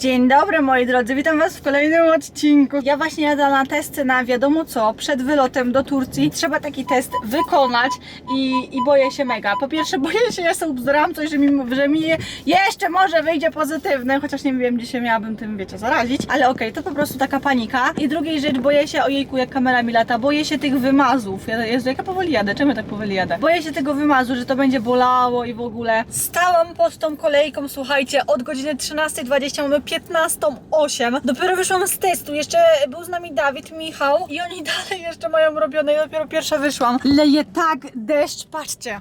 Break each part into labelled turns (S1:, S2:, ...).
S1: Dzień dobry moi drodzy, witam was w kolejnym odcinku. Ja właśnie jadę na testy na wiadomo co, przed wylotem do Turcji. Trzeba taki test wykonać i, i boję się mega. Po pierwsze boję się, ja sobie ubzdurałam coś, że mi, że mi jeszcze może wyjdzie pozytywny, chociaż nie wiem, gdzie się miałabym tym, wiecie, zarazić. Ale okej, to po prostu taka panika. I drugiej rzecz, boję się, ojejku, jak kamera mi lata, boję się tych wymazów. Ja, Jezu, jak ja powoli jadę, czemu tak powoli jadę? Boję się tego wymazu, że to będzie bolało i w ogóle. Stałam pod tą kolejką, słuchajcie, od godziny 13.20 mamy 15.08. Dopiero wyszłam z testu, jeszcze był z nami Dawid, Michał i oni dalej jeszcze mają robione i dopiero pierwsza wyszłam. Leje tak deszcz, patrzcie.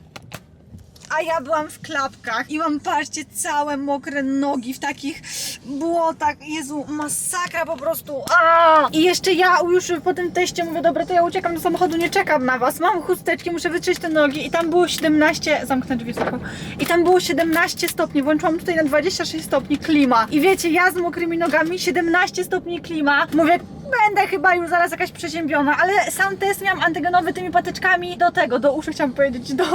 S1: A ja byłam w klapkach i mam, patrzcie, całe mokre nogi w takich błotach. Jezu, masakra po prostu. A! I jeszcze ja już po tym teście mówię, dobra, to ja uciekam do samochodu, nie czekam na was. Mam chusteczki, muszę wytrzeć te nogi i tam było 17, zamknę drzwi tylko. I tam było 17 stopni, włączyłam tutaj na 26 stopni klima. I wiecie, ja z mokrymi nogami, 17 stopni klima. Mówię, Będę chyba już zaraz jakaś przeziębiona, ale sam test miałam antygenowy tymi patyczkami do tego, do uszu chciałam powiedzieć, do,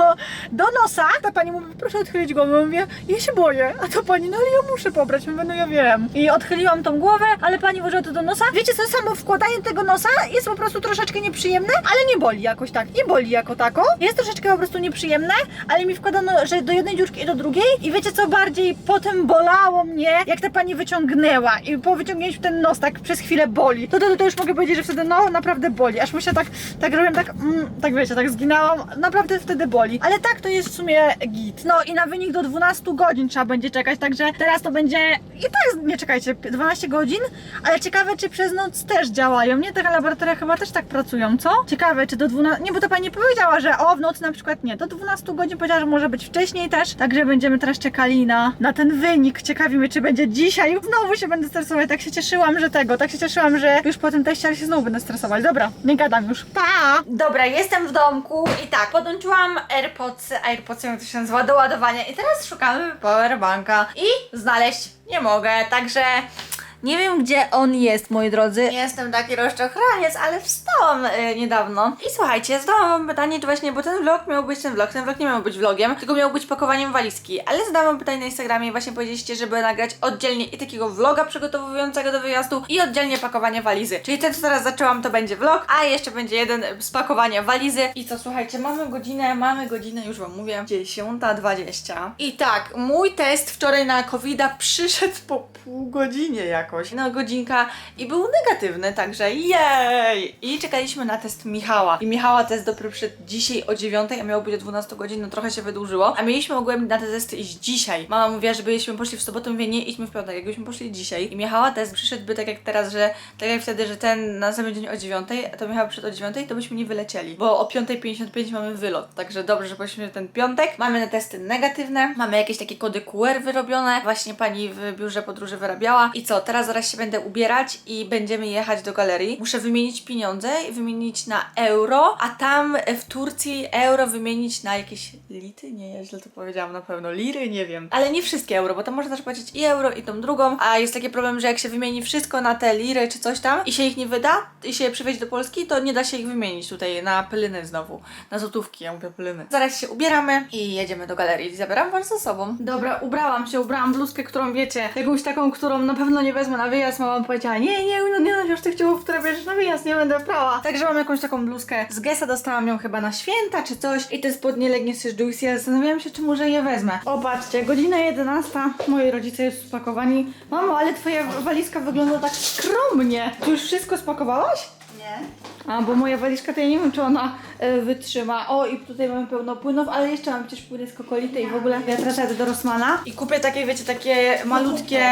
S1: do nosa. Ta pani mówi, proszę odchylić głowę. Mówię, ja się boję. A to pani, no ale ja muszę pobrać. Mówię, no ja wiem. I odchyliłam tą głowę, ale pani włożyła to do nosa. Wiecie co, samo wkładanie tego nosa jest po prostu troszeczkę nieprzyjemne, ale nie boli jakoś tak. Nie boli jako tako. Jest troszeczkę po prostu nieprzyjemne, ale mi wkładano, że do jednej dziurki i do drugiej. I wiecie co, bardziej potem bolało mnie, jak ta pani wyciągnęła. I po wyciągnięciu ten nos tak przez chwilę boli. To, to, to już mogę powiedzieć, że wtedy no naprawdę boli. Aż myślę tak, tak robię, tak, mm, tak wiecie, tak zginęłam. Naprawdę wtedy boli. Ale tak to jest w sumie git. No i na wynik do 12 godzin trzeba będzie czekać, także teraz to będzie. I tak, nie czekajcie, 12 godzin, ale ciekawe, czy przez noc też działają. Nie, te laboratoria chyba też tak pracują, co? Ciekawe, czy do 12. Nie, bo to pani powiedziała, że o, w nocy na przykład nie. Do 12 godzin powiedziała, że może być wcześniej też. Także będziemy teraz czekali na, na ten wynik. Ciekawi mnie, czy będzie dzisiaj. Znowu się będę stresować. Tak się cieszyłam, że tego, tak się cieszyłam, że już po tym teście, ale się znowu będę stresować. Dobra, nie gadam już. Pa! Dobra, jestem w domku i tak, podłączyłam AirPods, AirPods, jak to się nazywa, do ładowania i teraz szukamy powerbanka i znaleźć nie mogę, także... Nie wiem, gdzie on jest, moi drodzy. Nie jestem taki rozczochraniec, ale wstałam y, niedawno. I słuchajcie, zadałam wam pytanie, czy właśnie, bo ten vlog miał być ten vlog, ten vlog nie miał być vlogiem, tylko miał być pakowaniem walizki. Ale zadałam wam pytanie na Instagramie i właśnie powiedzieliście, żeby nagrać oddzielnie i takiego vloga przygotowującego do wyjazdu i oddzielnie pakowanie walizy. Czyli ten, co teraz zaczęłam, to będzie vlog, a jeszcze będzie jeden z pakowania walizy. I co, słuchajcie, mamy godzinę, mamy godzinę, już wam mówię, 10.20. I tak, mój test wczoraj na covid przyszedł po pół godzinie jakoś, no godzinka i był negatywny, także jej! I czekaliśmy na test Michała. I Michała test dopiero przyszedł dzisiaj o 9, a miał być o 12 godzin, no trochę się wydłużyło. A mieliśmy ogólnie na te testy iść dzisiaj. Mama mówiła, żebyśmy poszli w sobotę, mówię, nie, idźmy w piątek, jakbyśmy poszli dzisiaj. I Michała test przyszedłby tak jak teraz, że tak jak wtedy, że ten na sam dzień o 9, a to Michał przyszedł o 9, to byśmy nie wylecieli, bo o 5.55 mamy wylot, także dobrze, że poszliśmy ten piątek. Mamy na testy negatywne, mamy jakieś takie kody QR wyrobione, właśnie pani w biurze podróży wyrabiała. I co, teraz zaraz się będę ubierać i będziemy jechać do galerii. Muszę wymienić pieniądze i wymienić na euro, a tam w Turcji euro wymienić na jakieś lity? Nie, ja źle to powiedziałam na pewno. Liry? Nie wiem. Ale nie wszystkie euro, bo tam można też płacić i euro, i tą drugą, a jest taki problem, że jak się wymieni wszystko na te liry czy coś tam i się ich nie wyda i się je przywieźć do Polski, to nie da się ich wymienić tutaj na pelyny znowu. Na złotówki, ja mówię pelyny. Zaraz się ubieramy i jedziemy do galerii. Zabieram was ze sobą. Dobra, ubrałam się, ubrałam bluzkę, którą wiecie, jakąś taką, którą na pewno nie wezmę na wyjazd. Mama powiedziała, nie, nie, no nie nosisz tych ciuchów, które bierzesz na wyjazd, nie będę prała. Także mam jakąś taką bluzkę z Gesa, dostałam ją chyba na święta czy coś i te spodnie leggings Juicy. Ja zastanawiałam się, czy może je wezmę. O, patrzcie, godzina 11, moi rodzice już spakowani. Mamo, ale twoja walizka wygląda tak skromnie. Ty już wszystko spakowałaś?
S2: Nie.
S1: A, bo moja walizka to ja nie wiem, czy ona e, wytrzyma. O, i tutaj mamy pełno płynów, ale jeszcze mam przecież płyny z kokolity i w ogóle ja teraz jadę do Rossmana. I kupię takie, wiecie, takie malutkie,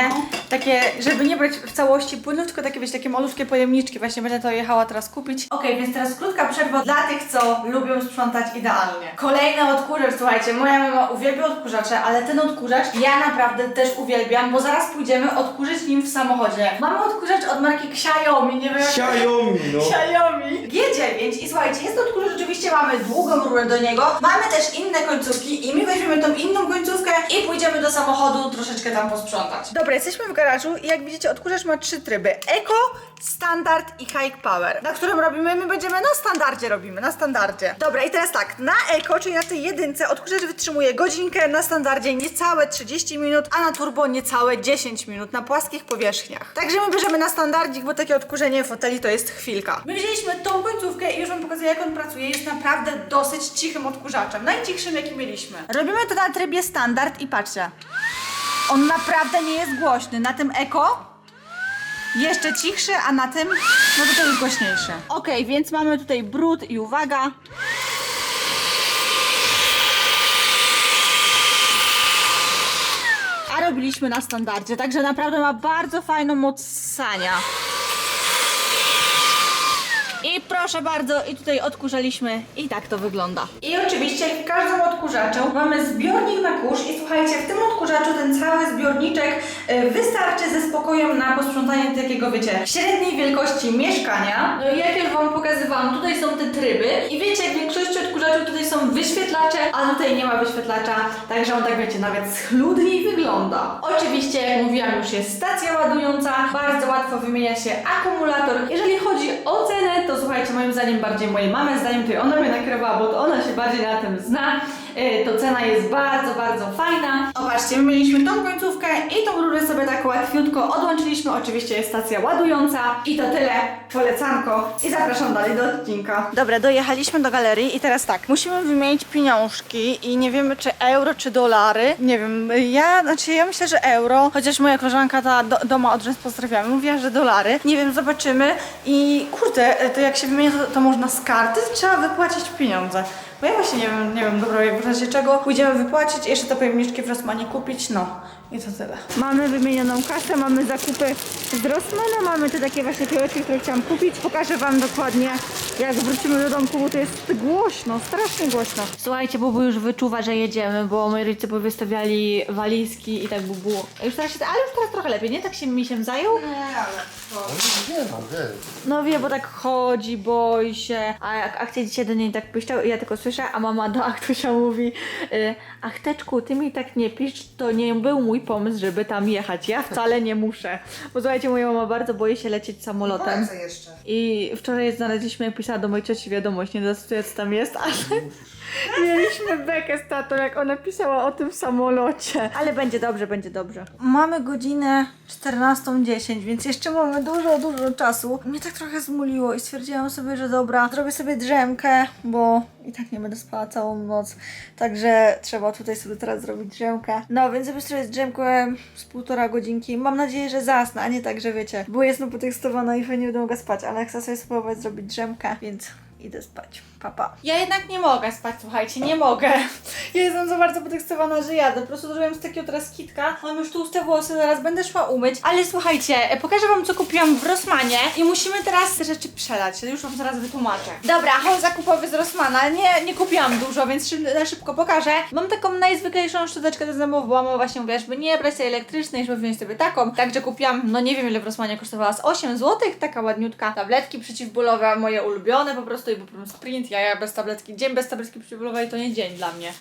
S1: takie, żeby nie brać w całości płynów, tylko takie, wiecie, takie malutkie pojemniczki. Właśnie będę to jechała teraz kupić. Okej, więc teraz krótka przerwa dla tych, co lubią sprzątać idealnie. Kolejny odkurzacz, słuchajcie, moja mama uwielbia odkurzacze, ale ten odkurzacz ja naprawdę też uwielbiam, bo zaraz pójdziemy odkurzyć nim w samochodzie. Mamy odkurzacz od marki Xiaomi, nie wiem
S3: Xiaomi, no.
S1: Xiaomi G9 i słuchajcie, jest to odkurzacz, rzeczywiście mamy długą rurę do niego, mamy też inne końcówki i my weźmiemy tą inną końcówkę i pójdziemy do samochodu troszeczkę tam posprzątać. Dobra, jesteśmy w garażu i jak widzicie odkurzacz ma trzy tryby. Eco, standard i high power. Na którym robimy? My będziemy na standardzie robimy, na standardzie. Dobra i teraz tak, na eco, czyli na tej jedynce odkurzacz wytrzymuje godzinkę, na standardzie niecałe 30 minut, a na turbo niecałe 10 minut na płaskich powierzchniach. Także my bierzemy na standardzik, bo takie odkurzenie foteli to jest chwilka. My wzięliśmy tą końcówkę i już wam pokazuję jak on pracuje. Jest naprawdę dosyć cichym odkurzaczem, najcichszym jaki mieliśmy. Robimy to na trybie standard i patrzcie. On naprawdę nie jest głośny. Na tym Eko jeszcze cichszy, a na tym no to, to jest głośniejszy. Ok, więc mamy tutaj brud i uwaga. A robiliśmy na standardzie, także naprawdę ma bardzo fajną moc ssania. I proszę bardzo, i tutaj odkurzaliśmy i tak to wygląda. I oczywiście w każdym odkurzaczu mamy zbiornik na kurz i słuchajcie, w tym odkurzaczu ten cały zbiorniczek y, wystarczy ze spokojem na posprzątanie takiego, wiecie, średniej wielkości mieszkania. No jak już Wam pokazywałam, tutaj są te tryby i wiecie, w większości odkurzaczy tutaj są wyświetlacze, a tutaj nie ma wyświetlacza, także on tak wiecie, nawet schludniej wygląda. Oczywiście, jak mówiłam, już jest stacja ładująca, bardzo łatwo wymienia się akumulator. Jeżeli chodzi o cenę, to słuchajcie, moim zdaniem bardziej mojej mamy zdaniem, tutaj ona mnie nakrywała, bo to ona się bardziej na tym zna. Yy, to cena jest bardzo, bardzo fajna. Zobaczcie, my mieliśmy tą końcówkę i tą rurę sobie tak łatwiutko odłączyliśmy. Oczywiście jest stacja ładująca i to tyle. Polecanko i zapraszam dalej do odcinka. Dobra, dojechaliśmy do galerii i teraz tak, musimy wymienić pieniążki i nie wiemy czy euro, czy dolary. Nie wiem, ja, znaczy ja myślę, że euro, chociaż moja koleżanka ta do, doma od pozdrawiamy, mówiła, że dolary. Nie wiem, zobaczymy i kurde, to jak się wymienia, to, to można z karty, trzeba wypłacić pieniądze. Bo ja właśnie nie wiem, nie wiem, dobra, razie czego pójdziemy wypłacić, jeszcze te pojemniczki w Rossmanie kupić, no i to tyle. Mamy wymienioną kasę, mamy zakupy z Rossmana, mamy te takie właśnie piłeczki, które chciałam kupić. Pokażę Wam dokładnie, jak wrócimy do domku, bo to jest głośno, strasznie głośno. Słuchajcie, Bubu już wyczuwa, że jedziemy, bo moi rodzice powystawiali walizki i tak Bubu... Już teraz się, ale już teraz trochę lepiej, nie? Tak się mi się zajął?
S2: Nie ma, wiesz.
S1: No wie, bo tak chodzi, boi się, a jak akcja dzisiaj do niej tak piszczał i ja tylko słyszę, a mama do Aktusia mówi y, Achteczku, ty mi tak nie pisz, to nie był mój pomysł, żeby tam jechać, ja wcale nie muszę. Bo słuchajcie, moja mama bardzo boi się lecieć samolotem.
S2: Co jeszcze?
S1: I wczoraj znaleźliśmy, jak pisała do mojej cioci wiadomość, nie zacytuję co tam jest, ale mieliśmy bekę z tatą, jak ona pisała o tym samolocie. Ale będzie dobrze, będzie dobrze. Mamy godzinę 14.10, więc jeszcze mamy dużo, dużo czasu. Mnie tak trochę zmuliło i stwierdziłam sobie, że dobra, zrobię sobie drzemkę, bo i tak nie będę spała całą noc. Także trzeba tutaj sobie teraz zrobić drzemkę. No, więc sobie sobie drzemkę z półtora godzinki. Mam nadzieję, że zasnę, a nie tak, że wiecie, bo jestem potekstowana i fajnie będę mogła spać, ale chcę sobie spróbować zrobić drzemkę, więc idę spać. Papa. Ja jednak nie mogę spać, słuchajcie, nie mogę. Ja jestem za bardzo potekstowana, że jadę. Po prostu zrobiłam z takiego teraz kitka. Mam już tłuste włosy, zaraz będę szła umyć. Ale słuchajcie, e, pokażę wam co kupiłam w Rossmanie i musimy teraz te rzeczy przelać. Już wam zaraz wytłumaczę. Dobra, haul zakupowy z Rossmana. Nie, nie kupiłam dużo, więc szybko pokażę. Mam taką najzwyklejszą szczoteczkę do zębów, bo mama właśnie mówiła, żeby nie brać tej elektrycznej, żeby wziąć sobie taką. Także kupiłam, no nie wiem ile w Rossmanie kosztowała, z 8 zł, taka ładniutka. Tabletki przeciwbólowe, moje ulubione po prostu i po prostu sprint. Ja, ja bez tabletki, dzień bez tabletki przeciwbólowej to nie dzień dla mnie.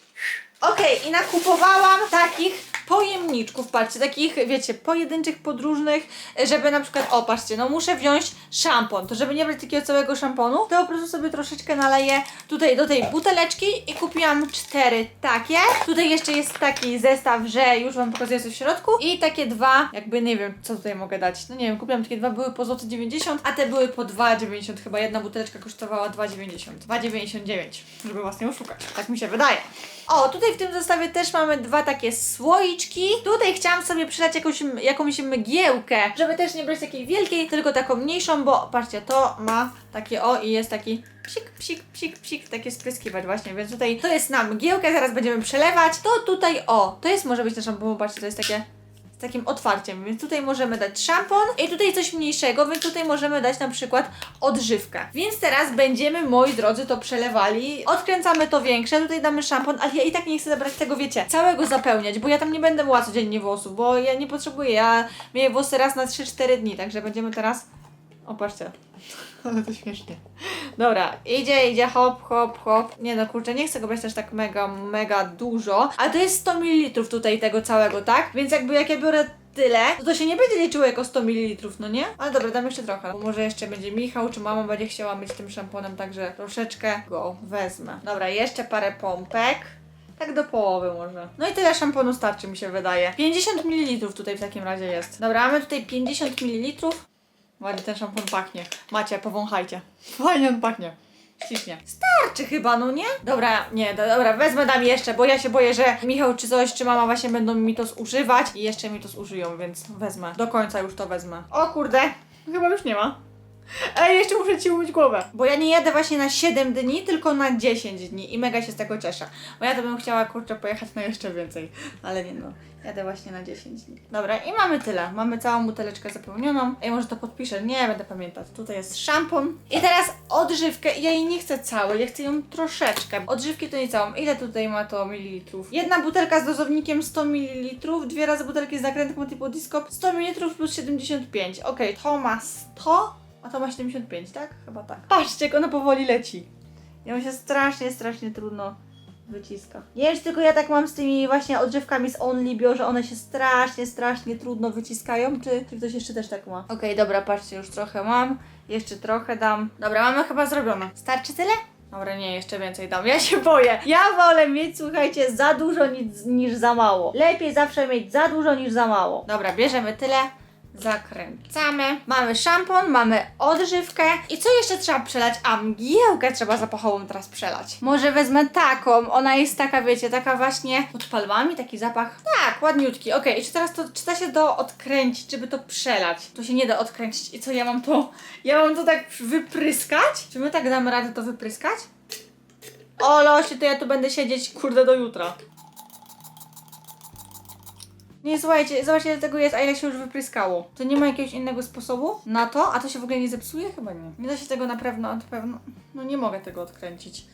S1: Okej, i nakupowałam takich pojemniczków, patrzcie, takich, wiecie, pojedynczych, podróżnych, żeby na przykład, o patrzcie, no muszę wziąć szampon, to żeby nie brać takiego całego szamponu, to po prostu sobie troszeczkę naleję tutaj do tej buteleczki i kupiłam cztery takie. Tutaj jeszcze jest taki zestaw, że już Wam pokazuję co w środku. I takie dwa, jakby nie wiem, co tutaj mogę dać, no nie wiem, kupiłam takie dwa, były po złoty 90, a te były po 2,90, chyba jedna buteleczka kosztowała 2,90, 2,99, żeby Was nie oszukać, tak mi się wydaje. O, tutaj w tym zestawie też mamy dwa takie słoiczki. Tutaj chciałam sobie przydać jakąś, jakąś mgiełkę, żeby też nie brać takiej wielkiej, tylko taką mniejszą, bo patrzcie, to ma takie o i jest taki psik, psik, psik, psik, takie spryskiwać właśnie, więc tutaj to jest na mgiełkę, zaraz będziemy przelewać. To tutaj, o, to jest może być nasza, bo patrzcie, to jest takie z takim otwarciem, więc tutaj możemy dać szampon i tutaj coś mniejszego, więc tutaj możemy dać na przykład odżywkę. Więc teraz będziemy, moi drodzy, to przelewali. Odkręcamy to większe, tutaj damy szampon, ale ja i tak nie chcę zabrać tego, wiecie, całego zapełniać, bo ja tam nie będę myła codziennie włosów, bo ja nie potrzebuję, ja myję włosy raz na 3-4 dni, także będziemy teraz... O, patrzcie. Ale to śmiesznie. Dobra, idzie, idzie, hop, hop, hop. Nie no, kurczę, nie chcę go brać też tak mega, mega dużo. Ale to jest 100 ml tutaj tego całego, tak? Więc jakby jak ja biorę tyle, to to się nie będzie liczyło jako 100 ml, no nie? Ale dobra, dam jeszcze trochę, bo może jeszcze będzie Michał, czy mama będzie chciała myć tym szamponem, także troszeczkę go wezmę. Dobra, jeszcze parę pompek. Tak do połowy może. No i tyle szamponu starczy mi się wydaje. 50 ml tutaj w takim razie jest. Dobra, mamy tutaj 50 ml. Ładnie ten szampon pachnie. Macie, powąchajcie. Fajnie on pachnie. Ślicznie. Starczy chyba, no nie? Dobra, nie, do, dobra, wezmę dam jeszcze, bo ja się boję, że Michał czy coś, czy mama właśnie będą mi to zużywać i jeszcze mi to zużyją, więc wezmę. Do końca już to wezmę. O kurde, chyba już nie ma. Ej, jeszcze muszę ci umyć głowę. Bo ja nie jadę właśnie na 7 dni, tylko na 10 dni i mega się z tego cieszę. Bo ja to bym chciała, kurczę, pojechać na jeszcze więcej. Ale nie no, jadę właśnie na 10 dni. Dobra, i mamy tyle. Mamy całą buteleczkę zapełnioną. Ej, może to podpiszę? Nie, będę pamiętać. Tutaj jest szampon. I teraz odżywkę. Ja jej nie chcę całej, ja chcę ją troszeczkę. Odżywki to nie całą. Ile tutaj ma to mililitrów? Jedna butelka z dozownikiem 100 ml, dwie razy butelki z nakrętką typu Discop 100 ml plus 75. Okej, to ma 100, a to ma 75, tak? Chyba tak. Patrzcie, jak ona powoli leci. Ją się strasznie, strasznie trudno wyciska. Nie wiem, czy tylko ja tak mam z tymi właśnie odżywkami z Onlybio, że one się strasznie, strasznie trudno wyciskają, czy, czy ktoś jeszcze też tak ma? Okej, dobra, patrzcie, już trochę mam. Jeszcze trochę dam. Dobra, mamy chyba zrobione. Starczy tyle? Dobra, nie, jeszcze więcej dam. Ja się boję. Ja wolę mieć, słuchajcie, za dużo niż za mało. Lepiej zawsze mieć za dużo niż za mało. Dobra, bierzemy tyle. Zakręcamy. Mamy szampon, mamy odżywkę. I co jeszcze trzeba przelać? A mgiełkę trzeba zapachową teraz przelać. Może wezmę taką. Ona jest taka, wiecie, taka właśnie pod palmami, taki zapach. Tak, ładniutki. Okej, i czy teraz to, czy da się to odkręcić, żeby to przelać? To się nie da odkręcić. I co, ja mam to, ja mam to tak wypryskać? Czy my tak damy radę to wypryskać? O losie, to ja tu będę siedzieć, kurde, do jutra. Nie, słuchajcie, zobaczcie, ile tego jest, a ile się już wypryskało. To nie ma jakiegoś innego sposobu na to? A to się w ogóle nie zepsuje? Chyba nie. Nie da się tego na pewno, na pewno. No nie mogę tego odkręcić.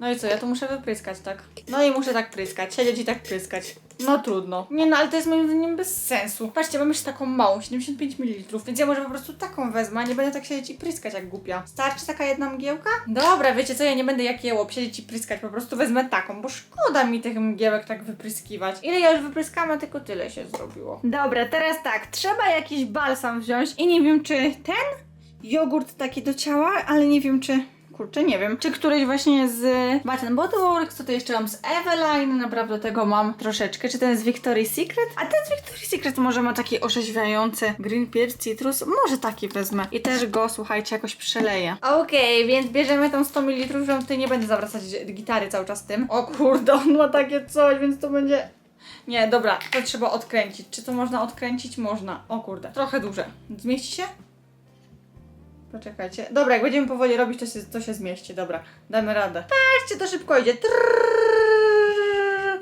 S1: No i co, ja to muszę wypryskać, tak? No i muszę tak pryskać, siedzieć i tak pryskać. No trudno. Nie no, ale to jest moim zdaniem bez sensu. Patrzcie, mam jeszcze taką małą, 75 ml, więc ja może po prostu taką wezmę, a nie będę tak siedzieć i pryskać jak głupia. Starczy taka jedna mgiełka? Dobra, wiecie co, ja nie będę jak jełop siedzieć i pryskać, po prostu wezmę taką, bo szkoda mi tych mgiełek tak wypryskiwać. Ile ja już wypryskałam, a tylko tyle się zrobiło. Dobra, teraz tak, trzeba jakiś balsam wziąć i nie wiem czy ten jogurt taki do ciała, ale nie wiem czy Kurczę, nie wiem. Czy któryś właśnie z Bath Body Works, co to jeszcze mam z Eveline, naprawdę tego mam troszeczkę. Czy ten z Victoria's Secret? A ten z Victoria's Secret może ma taki orzeźwiający Green Pear Citrus. Może taki wezmę. I też go, słuchajcie, jakoś przeleję. Okej, więc bierzemy tą 100 ml, że tutaj nie będę zawracać gitary cały czas tym. O kurde, on ma takie coś, więc to będzie... Nie, dobra, to trzeba odkręcić. Czy to można odkręcić? Można. O kurde, trochę duże. Zmieści się? Poczekajcie. Dobra, jak będziemy powoli robić, to się, to się zmieści. Dobra, damy radę. Patrzcie, to szybko idzie.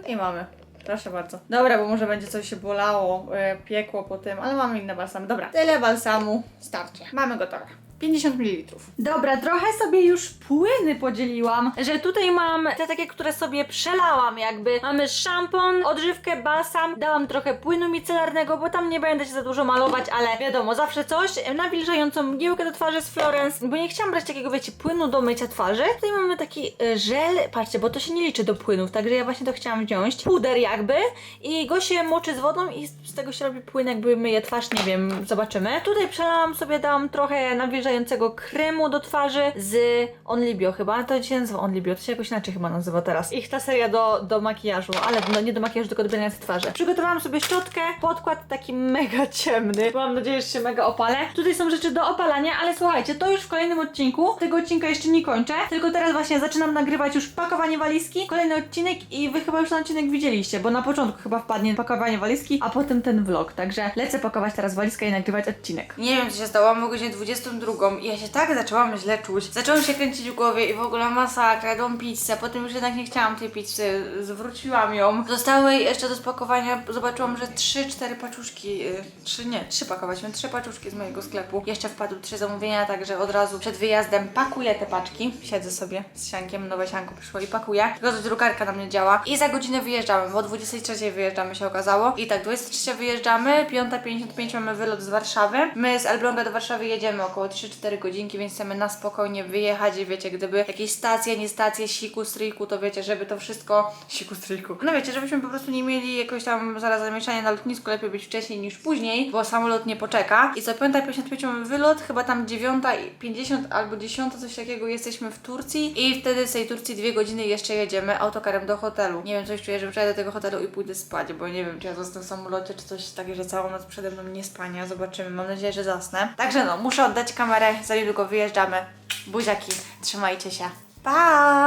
S1: I mamy. Proszę bardzo. Dobra, bo może będzie coś się bolało, e, piekło po tym, ale mamy inne balsamy. Dobra, tyle balsamu starczy. Mamy gotowe. 50 ml. Dobra, trochę sobie już płyny podzieliłam, że tutaj mam te takie, które sobie przelałam jakby. Mamy szampon, odżywkę, balsam, dałam trochę płynu micelarnego, bo tam nie będę się za dużo malować, ale wiadomo, zawsze coś. Nawilżającą mgiełkę do twarzy z Florence, bo nie chciałam brać takiego, wiecie, płynu do mycia twarzy. Tutaj mamy taki e, żel, patrzcie, bo to się nie liczy do płynów, także ja właśnie to chciałam wziąć. Puder jakby i go się moczy z wodą i z tego się robi płyn, jakby myje twarz, nie wiem, zobaczymy. Tutaj przelałam sobie, dałam trochę nawilżającego kremu do twarzy z Onlybio chyba, to się nazywa Onlybio, to się jakoś inaczej chyba nazywa teraz. Ich ta seria do, do makijażu, ale no nie do makijażu, tylko do brania twarzy. Przygotowałam sobie szczotkę, podkład taki mega ciemny. Mam nadzieję, że się mega opalę. Tutaj są rzeczy do opalania, ale słuchajcie, to już w kolejnym odcinku. Tego odcinka jeszcze nie kończę, tylko teraz właśnie zaczynam nagrywać już pakowanie walizki, kolejny odcinek i wy chyba już ten odcinek widzieliście, bo na początku chyba wpadnie pakowanie walizki, a potem ten vlog, także lecę pakować teraz walizkę i nagrywać odcinek. Nie wiem, co się stało, mamy godzinę 22 i ja się tak zaczęłam źle czuć. Zaczęłam się kręcić w głowie i w ogóle masakra, jadłam pizzę, potem już jednak nie chciałam tej pizzy, zwróciłam ją. Zostały jeszcze do spakowania, zobaczyłam, że 3-4 paczuszki, y, trzy nie, trzy pakować, trzy paczuszki z mojego sklepu. Jeszcze wpadły trzy zamówienia, także od razu przed wyjazdem pakuję te paczki. Siedzę sobie z siankiem, nowe sianko przyszło i pakuję. Tylko drukarka na mnie działa i za godzinę wyjeżdżamy, bo o 23 wyjeżdżamy się okazało. I tak, 23 wyjeżdżamy, 5.55 mamy wylot z Warszawy. My z Elbląga do Warszawy jedziemy około 3 3-4 godzinki, więc chcemy na spokojnie wyjechać i wiecie, gdyby jakieś stacje, nie stacje, siku, stryjku, to wiecie, żeby to wszystko, siku, stryjku, no wiecie, żebyśmy po prostu nie mieli jakoś tam zaraz zamieszania na lotnisku, lepiej być wcześniej niż później, bo samolot nie poczeka. I co 5.55 mamy wylot, chyba tam 9.50 albo 10 coś takiego jesteśmy w Turcji i wtedy z tej Turcji dwie godziny jeszcze jedziemy autokarem do hotelu. Nie wiem, coś czuję, że przejdę do tego hotelu i pójdę spać, bo nie wiem, czy ja zostanę w samolocie, czy coś takiego, że całą noc przede mną nie spania. Zobaczymy, mam nadzieję, że zasnę. Także no, muszę oddać kamerę, za niedługo wyjeżdżamy. Buziaki, trzymajcie się. Pa!